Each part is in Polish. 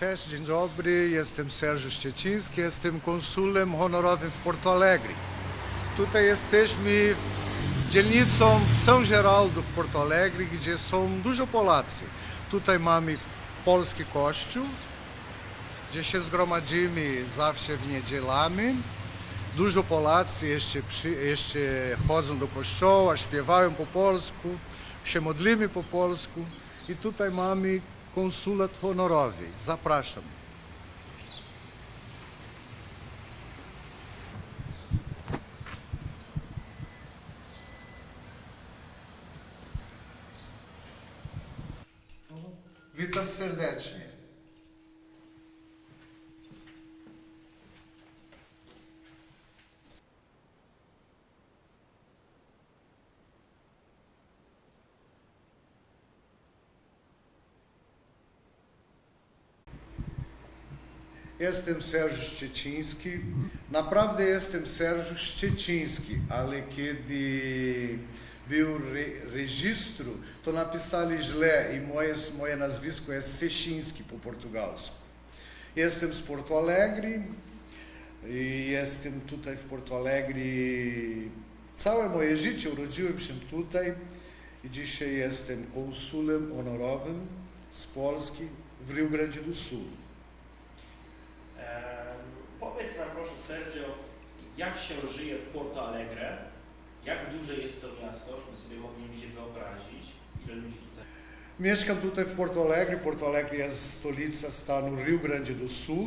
Cześć, dzień dobry, jestem Sergiusz Szczeciński, jestem konsulem honorowym w Porto Alegre. Tutaj jesteśmy dzielnicą São Geraldo w Porto Alegre, gdzie są dużo Polacy. Tutaj mamy polski kościół, gdzie się zgromadzimy zawsze w niedzielami. Dużo Polacy jeszcze, przy, jeszcze chodzą do kościoła, śpiewają po polsku, się modlimy po polsku. I tutaj mamy konsulat honorowy. Zapraszam. Jestem Sergiusz Szczeciński. Naprawdę jestem Sergiusz Szczeciński, ale kiedy był re registro, to napisali źle i moje, moje nazwisko jest Seciński po portugalsku. Jestem z Porto Alegre i jestem tutaj w Porto Alegre całe moje życie. Urodziłem się tutaj i dzisiaj jestem konsulem honorowym z Polski w Rio Grande do Sul. Jak się żyje w Porto Alegre, jak duże jest to miasto, żeby sobie mogli ludzie wyobrazić, ile ludzi tutaj Mieszkam tutaj w Porto Alegre. Porto Alegre jest stolica stanu Rio Grande do Sul.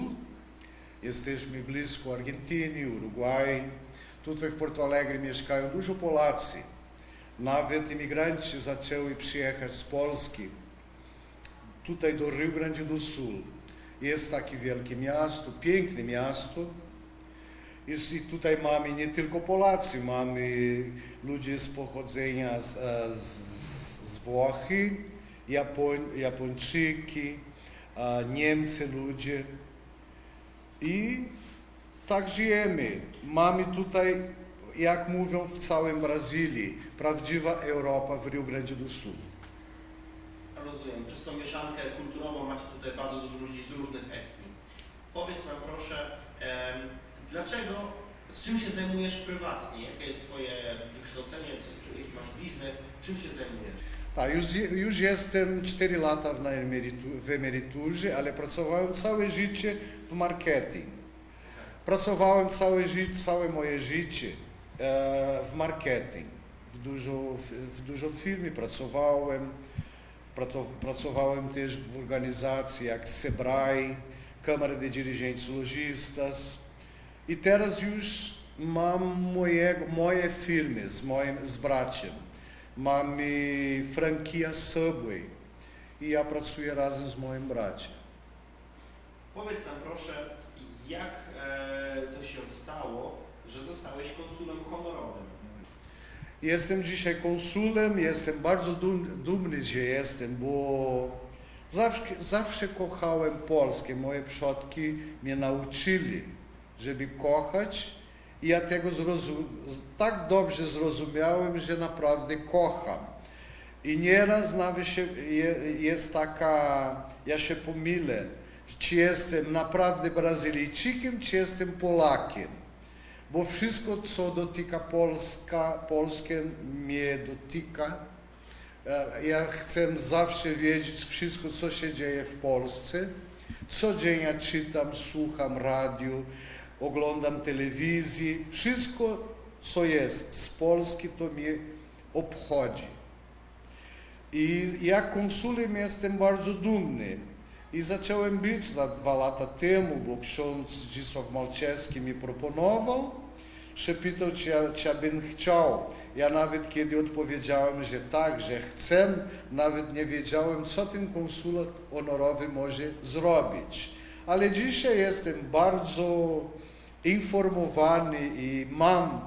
Jesteśmy blisko Argentyny, Uruguai. Tutaj w Porto Alegre mieszkają dużo Polacy. Nawet imigranci zaczęli przyjechać z Polski tutaj do Rio Grande do Sul. Jest takie wielkie miasto, piękne miasto. I tutaj mamy nie tylko Polacy, mamy ludzi z pochodzenia z, e, z, z Włochy, Japoń, Japończyki, e, Niemcy ludzie. I tak żyjemy. Mamy tutaj, jak mówią w całym Brazylii, prawdziwa Europa w Rio Grande do Sul. rozumiem. Przez tą mieszankę kulturową macie tutaj bardzo dużo ludzi z różnych etni. Powiedz nam proszę, em, dlaczego, z czym się zajmujesz prywatnie? Jakie jest Twoje wykształcenie, jaki masz biznes, czym się zajmujesz? Tak, już, już jestem 4 lata emerytu, w emeryturze, ale pracowałem całe życie w marketing. Pracowałem całe, życie, całe moje życie e, w marketing. W dużo, w, w dużo firmy pracowałem. Pracowałem też w organizacji jak Sebrae, Câmara de Dirigentes Logistas. I teraz już mam moje, moje firmy z moim z bratem. Mamy franquia Subway i ja pracuję razem z moim bratem. Powiedz nam proszę, jak e, to się stało, że zostałeś konsulem honorowym? Jestem dzisiaj konsulem, jestem bardzo dum, dumny, że jestem, bo zawsze, zawsze kochałem Polskę. Moje przodki mnie nauczyli, żeby kochać i ja tego zrozum, tak dobrze zrozumiałem, że naprawdę kocham. I nieraz nawet się, je, jest taka, ja się pomylę, czy jestem naprawdę Brazylijczykiem, czy jestem Polakiem. Bo wszystko, co dotyka Polska, Polskę, mnie dotyka. E, Ja chcę zawsze wiedzieć wszystko, co się dzieje w Polsce. Codziennie czytam, słucham radio, oglądam telewizję. Wszystko, co jest z Polski, to mnie obchodzi. I jak konsulem jestem bardzo dumny. I zacząłem być za dwa lata temu, bo ksiądz Zdzisław Malczewski mi proponował, że pytał, czy ja, czy ja bym chciał. Ja nawet kiedy odpowiedziałem, że tak, że chcę, nawet nie wiedziałem, co ten konsulat honorowy może zrobić. Ale dzisiaj jestem bardzo informowany i mam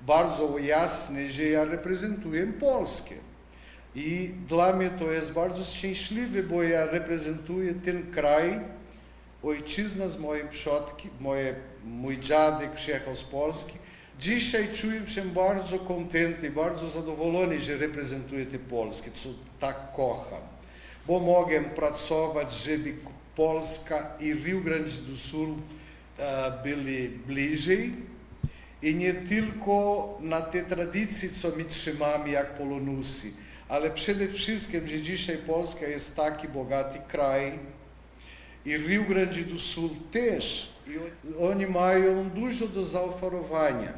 bardzo jasne, że ja reprezentuję Polskę. I dla mnie to jest bardzo szczęśliwe, bo ja reprezentuję ten kraj, ojczyzna z moim przodki, moje, mój dziadek przyjechał z Polski. Dzisiaj czuję się bardzo kontenty, bardzo zadowolony, że reprezentuję tę Polskę, co tak kocham. bo mogę pracować, żeby Polska i Rio Grande do Sul byli bliżej. I nie tylko na te tradycje, co my trzymamy jak Polonusy, ale przede wszystkim, że dzisiaj Polska jest taki bogaty kraj i Rio Grande do Sul też. I oni mają dużo do zaoferowania.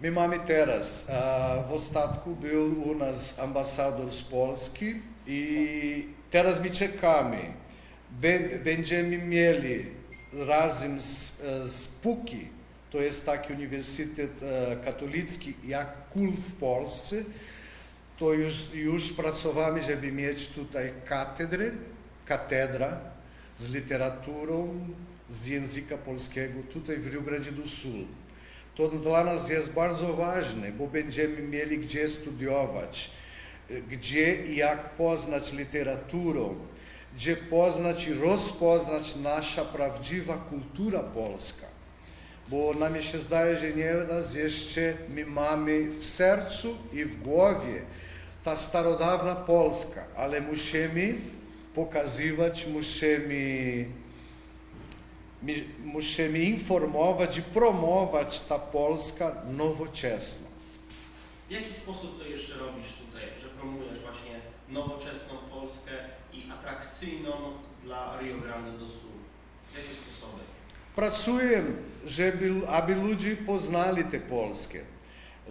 My mamy teraz, a, w ostatku był u nas ambasador z Polski i teraz my czekamy. Bę- Będziemy mieli razem z, e, z PUKI, to jest taki uniwersytet e, katolicki jak KUL w Polsce, to już, już pracowamy, żeby mieć tutaj katedry, katedra z literaturą, z języka polskiego tutaj w Rio Grande do Sul. To dla nas jest bardzo ważne, bo będziemy mieli gdzie studiować, e, gdzie i jak poznać literaturę, gdzie poznać i rozpoznać nasza prawdziwa kultura polska. Bo nam się zdaje, że nieraz jeszcze my mamy w sercu i w głowie ta starodawna Polska, ale musimy pokazywać, musimy, musimy informować i promować ta Polska nowoczesna. W jaki sposób to jeszcze robisz tutaj, że promujesz właśnie nowoczesną Polskę i atrakcyjną dla Rio Grande do Sul? Jakie sposoby? Pracuję, żeby, aby ludzie poznali te polskie.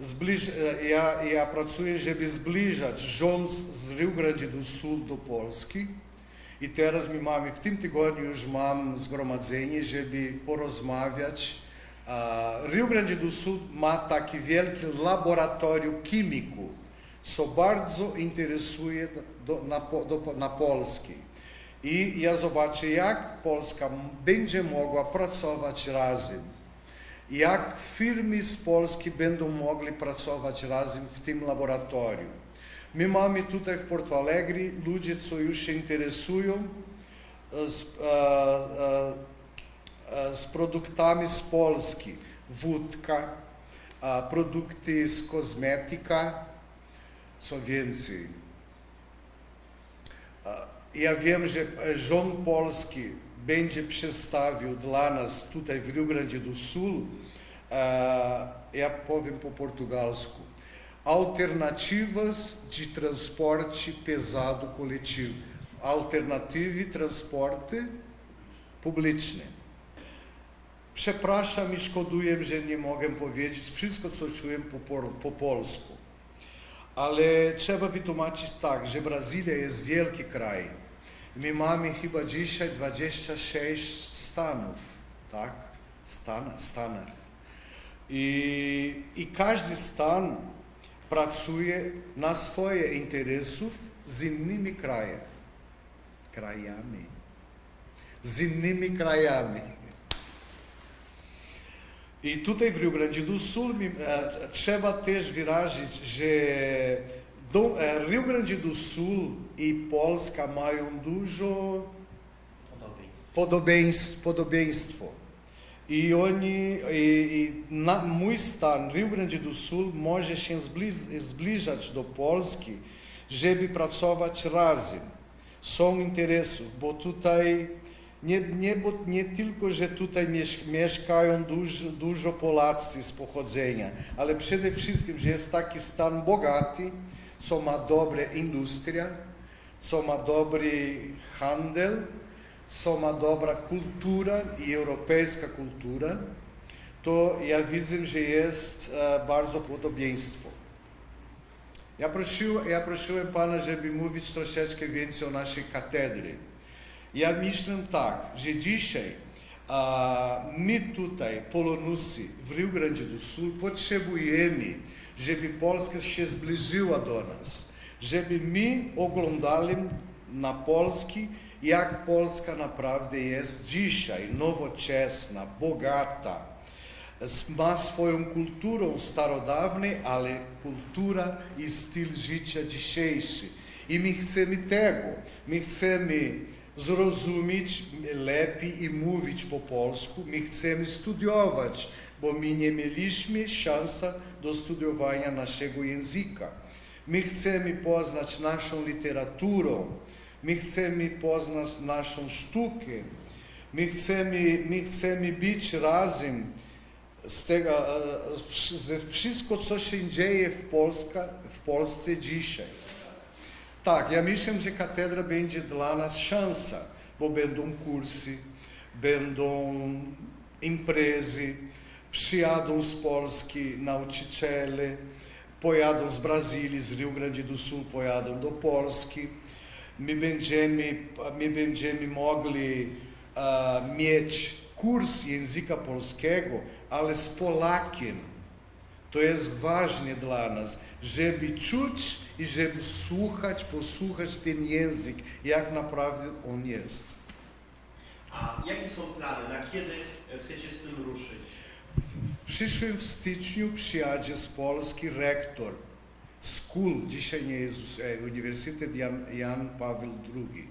Zbliż, e, ja, ja pracuję, żeby zbliżać rząd z Rio Grande do Sul do Polski. I teraz my mamy, w tym tygodniu już mam zgromadzenie, żeby porozmawiać. Rio Grande do Sul ma taki wielki laboratorium chemiku, co bardzo interesuje do, na, do, na Polski. I ja zobaczę, jak Polska będzie mogła pracować razem. Jak firmy z Polski będą mogli pracować razem w tym laboratorium. My mamy tutaj w Porto Alegre ludzie, co już się interesują e, z, e, e, z produktami z Polski. Wódka, produkty z kosmetyka, A, Ja wiem, że e, rząd polski będzie przedstawił dla nas tutaj w Rio Grande do Sul, e, ja powiem po portugalsku, alternativas de transporte pesado coletivo, alternatywy transporty publiczny. Przepraszam i szkoduję, że nie mogę powiedzieć wszystko, co czułem po, po polsku. Ale trzeba wytłumaczyć tak, że Brazylia jest wielki kraj. My mamy chyba dzisiaj 26 stanów, tak? Stan, stanach. I, I każdy stan pracuje na swoje interesów z innymi krajami. Krajami. Z innymi krajami. I tutaj w Rio Grande do Sul e, trzeba też wyrazić, że do, e, Rio Grande do Sul i Polska mają dużo Podobieństw. podobieństw, podobieństwo. I oni, i, i na, mój stan, Rio Grande do Sul, może się zbliż, zbliżać do Polski, żeby pracować razem. Są interesów, bo tutaj nie, nie, bo nie tylko, że tutaj miesz, mieszkają dużo, dużo Polacy z pochodzenia, ale przede wszystkim, że jest taki stan bogaty, co ma dobre industria, co ma dobry handel, co ma dobra kultura i europejska kultura, to ja widzę, że jest e, bardzo podobieństwo. Ja prosiłem, ja prosiłem Pana, żeby mówić troszeczkę więcej o naszej katedry. Ja myślę tak, że dzisiaj a, my tutaj, Polonusy w Rio Grande do Sul, potrzebujemy, żeby Polska się zbliżyła do nas, żeby my oglądali na Polski, jak Polska naprawdę jest dzisiaj, nowoczesna, bogata, ma swoją kulturą starodawną, ale kultura i styl życia dzisiejszy. I my chcemy tego. My chcemy zrozumieć lepiej i mówić po polsku. My chcemy studiować, bo my nie mieliśmy szansy do studiowania naszego języka. My chcemy poznać naszą literaturę, my chcemy poznać naszą sztukę, my chcemy, my chcemy być razem z tego, e, wsz- ze wszystko, co się dzieje w, Polska, w Polsce dzisiaj. Tak, ja myślę, że katedra będzie dla nas szansa, bo będą kursy, będą imprezy, przyjadą z Polski nauczyciele, pojadą z Brazylii, z Rio Grande do Sul, pojadą do Polski. My będziemy, my będziemy mogli e, mieć kurs języka polskiego, ale z Polakiem. To jest ważne dla nas, żeby czuć i żeby słuchać, posłuchać ten język, jak naprawdę on jest. A jakie są plany? Na kiedy e, chcecie z tym ruszyć? W przyszłym styczniu przyjadzie z Polski rektor School, dzisiaj nie jest e, Uniwersytet Jan, Jan Paweł II.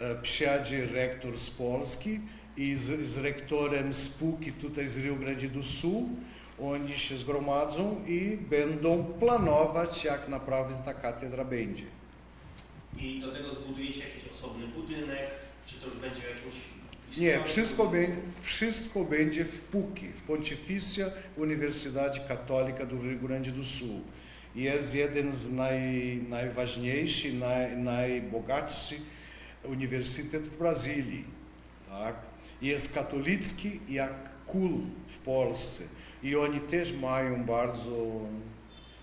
E, Przyjadzie rektor z Polski i z, z rektorem spółki tutaj z Rio Grande do Sul. Oni się zgromadzą i będą planować, jak naprawdę ta katedra będzie. I do tego zbudujecie jakiś osobny budynek? Czy to już będzie jakimś... Nie, wszystko, będzie, wszystko będzie w PUC, w Pontifícia Universidade Católica do Rio Grande do Sul. Jest jeden z naj, najważniejszych, naj, najbogatszych uniwersytet w Brazylii. Tak? Jest katolicki jak kul w Polsce. I oni też mają bardzo,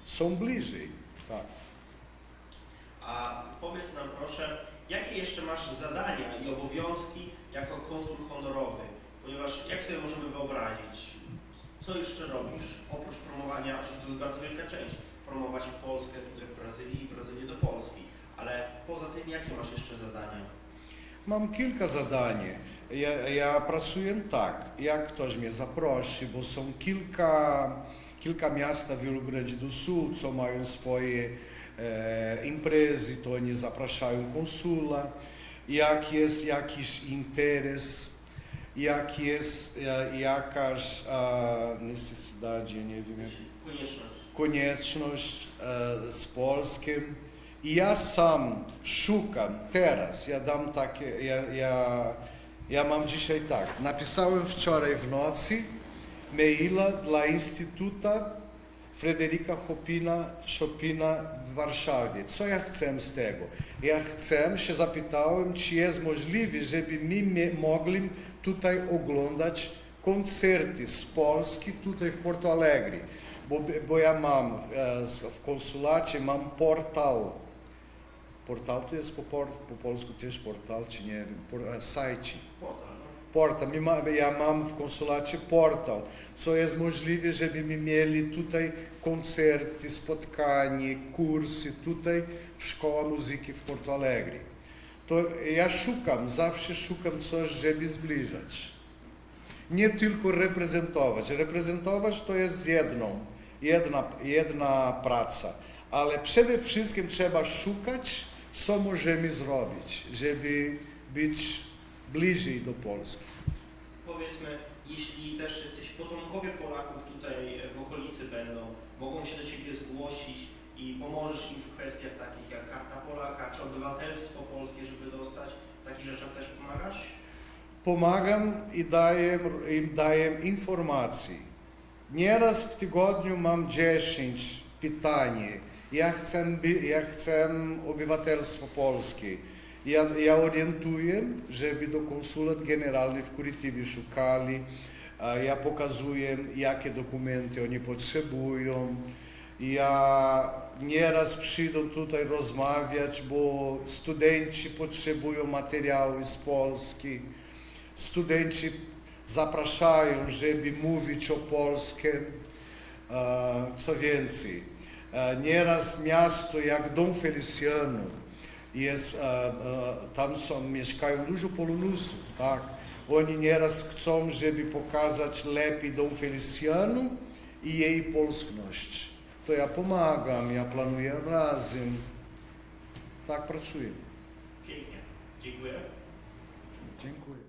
są bliżej. Tak. A powiedz nam proszę, jakie jeszcze masz zadania i obowiązki jako konsul honorowy? Ponieważ jak sobie możemy wyobrazić, co jeszcze robisz? Oprócz promowania, to jest bardzo wielka część, promować Polskę tutaj w Brazylii i Brazylię do Polski. Ale poza tym, jakie masz jeszcze zadania? Mam kilka zadań. Ja, ja pracuję tak, jak ktoś mnie zaprosi, bo są kilka, kilka miast w Rio Grande do Sul, co mają swoje e, imprezy, to oni zapraszają konsula. Jak jest jakiś interes, jak jest e, jakaś e, necessidade, nie wiem, Konieczność. konieczność e, z polskim. I ja sam szukam teraz, ja dam takie, ja, ja, ja mam dzisiaj tak, napisałem wczoraj w nocy maila dla Instytuta Fryderyka Chopina, Chopina w Warszawie. Co ja chcę z tego? Ja chcę, się zapytałem, czy jest możliwe, żeby my mogli tutaj oglądać koncerty z Polski tutaj w Porto Alegre. Bo, bo ja mam e, w konsulacie mam portal. Portal to jest po, por, po polsku też portal, czy nie wiem, por, e, sajci. Portal, no. Ma, ja mam w konsulacie portal, co jest możliwe, żeby my mieli tutaj koncerty, spotkanie, kursy tutaj w Szkoła Muzyki w Porto Alegre. To ja szukam, zawsze szukam coś, żeby zbliżać. Nie tylko reprezentować. Reprezentować to jest jedną, jedna, jedna praca, ale przede wszystkim trzeba szukać, co możemy zrobić, żeby być bliżej do Polski. Powiedzmy, jeśli też jacyś potomkowie Polaków tutaj w okolicy będą, mogą się do Ciebie zgłosić i pomożesz im w kwestiach takich jak Karta Polaka czy obywatelstwo polskie, żeby dostać, w takich rzeczach też pomagasz? Pomagam i daję im daję informacji. Nieraz w tygodniu mam 10 pytań. Ja chcę, ja chcę obywatelstwo polskie. Ja, ja orientuję, żeby do konsulat generalny w Curitiba szukali. Ja pokazuję, jakie dokumenty oni potrzebują. Ja nieraz przyjdą tutaj rozmawiać, bo studenci potrzebują materiały z Polski. Studenci zapraszają, żeby mówić o polskim. Co więcej, nieraz miasto jak Dom Feliciano, jest, e, e, tam są, mieszkają dużo polonusów, tak? Oni nieraz chcą, żeby pokazać lepiej Dom Feliciano i jej polskność. To ja pomagam, ja planuję razem. Tak pracuję. Pięknie. Dziękuję. Dziękuję.